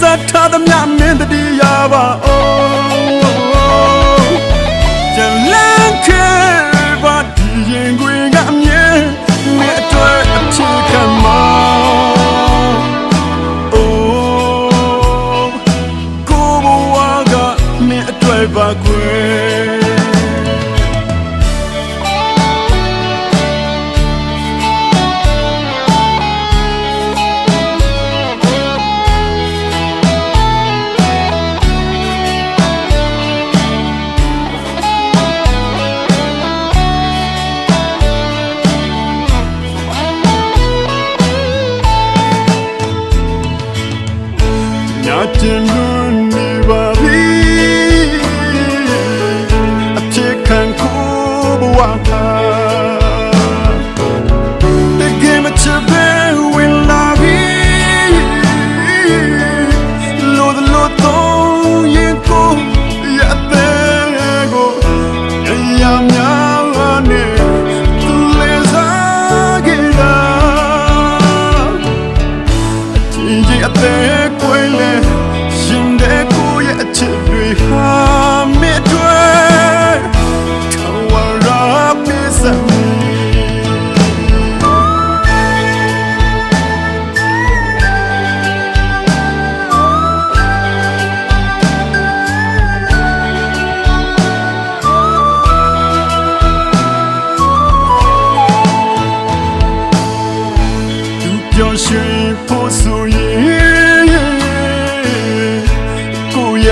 ဆက်ထားသမျှမင်းတည်းရပါအောင်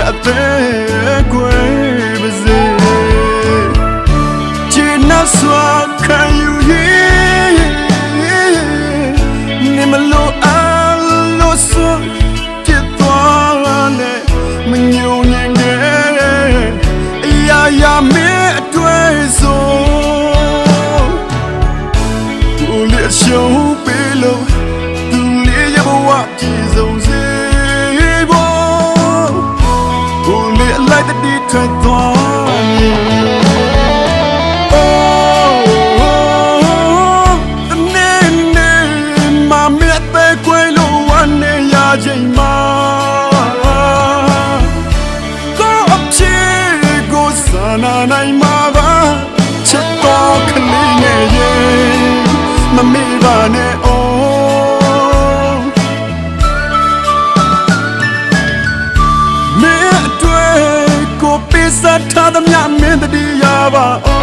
အသေးခွေပစေချီနဆွာခံယူရေးနေမလို့အလို့ဆွပြသွားနဲ့မညုံနေတဲ့အရာရာမင်းအတွေ့ဆုံးကိုလေးရှုံးပေးလို့သူလေးရဘဝကြည်ဆုံး ထွက်သွားမည်ချိန်မှာကောအချေကိုစနာနိုင်မှာပါချက်တော့ခလေးငယ်ရင်မမေ့ပါနဲ့အော စတ်ထားသမျှမင်းတည်းရပါ